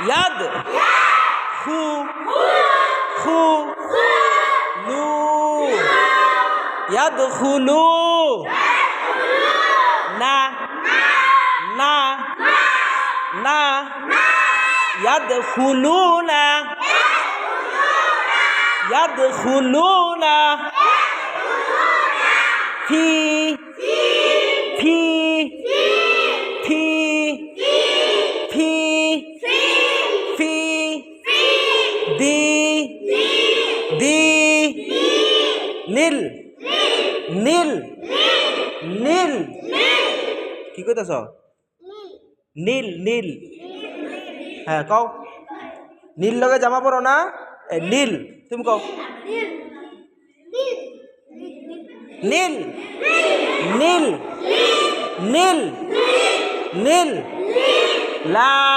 ইয়াদ খু খু লু ইয়াদ খুলু না না না ইয়াদ খুলু না ইয়াদ খুলু না ফি দি দি, নীল নীল নীল। কি কইতাছ? নীল নীল। হ্যাঁ কও। নীল লগে জামা পরো না? নীল। তুমি কও। নীল নীল নীল নীল। লা